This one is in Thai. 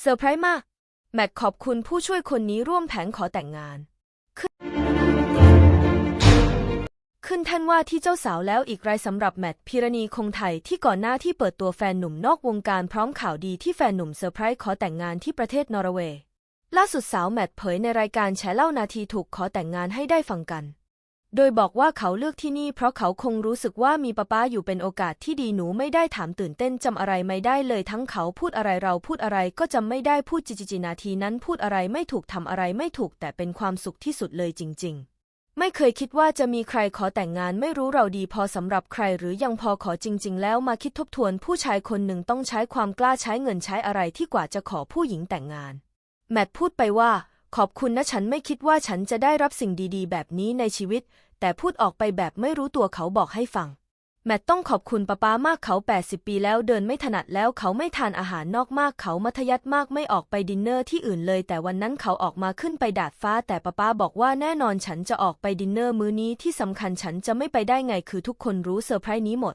เซอร์ไพรส์มาก แมทขอบคุณผู้ช่วยคนนี้ร่วมแผนขอแต่งงานขึ้นขึ้นท่านว่าที่เจ้าสาวแล้วอีกรายสำหรับแมทพิรณีคงไทยที่ก่อนหน้าที่เปิดตัวแฟนหนุ่มนอกวงการพร้อมข่าวดีที่แฟนหนุ่มเซอร์ไพรส์ขอแต่งงานที่ประเทศนอร์เวย์ล่าสุดสาวแมทเผยในรายการแฉเล่านาทีถูกขอแต่งงานให้ได้ฟังกัน โดยบอกว่าเขาเลือกที่นี่เพราะเขาคงรู้สึกว่ามีป้าป้าอยู่เป็นโอกาสที่ดีหนูไม่ได้ถามตื่นเต้นจำอะไรไม่ได้เลยทั้งเขาพูดอะไรเราพูดอะไรก็จำไม่ได้พูดจิจิจินาทีนั้นพูดอะไรไม่ถูกทำอะไรไม่ถูกแต่เป็นความสุขที่สุดเลยจริง ๆ ไม่เคยคิดว่าจะมีใครขอแต่งงานไม่รู้เราดีพอสำหรับใครหรือยังพอขอจริง ๆ แล้วมาคิดทบทวนผู้ชายคนหนึ่งต้องใช้ความกล้าใช้เงินใช้อะไรที่กว่าจะขอผู้หญิงแต่งงาน แมทพูดไปว่า ขอบคุณนะฉันไม่คิดว่าฉันจะได้รับสิ่งดีๆ แบบนี้ในชีวิต แต่พูดออกไปแบบไม่รู้ตัวเขาบอกให้ฟัง แมทต้องขอบคุณป้าป้ามากเขา 80 ปีแล้วเดินไม่ถนัดแล้วเขาไม่ทานอาหารนอกมากเขามัธยัติมากไม่ออกไปดินเนอร์ที่อื่นเลย แต่วันนั้นเขาออกมาขึ้นไปดาดฟ้า แต่ป้าป้าบอกว่าแน่นอนฉันจะออกไปดินเนอร์มื้อนี้ที่สำคัญฉันจะไม่ไปได้ไงคือทุกคนรู้เซอร์ไพรส์นี้หมด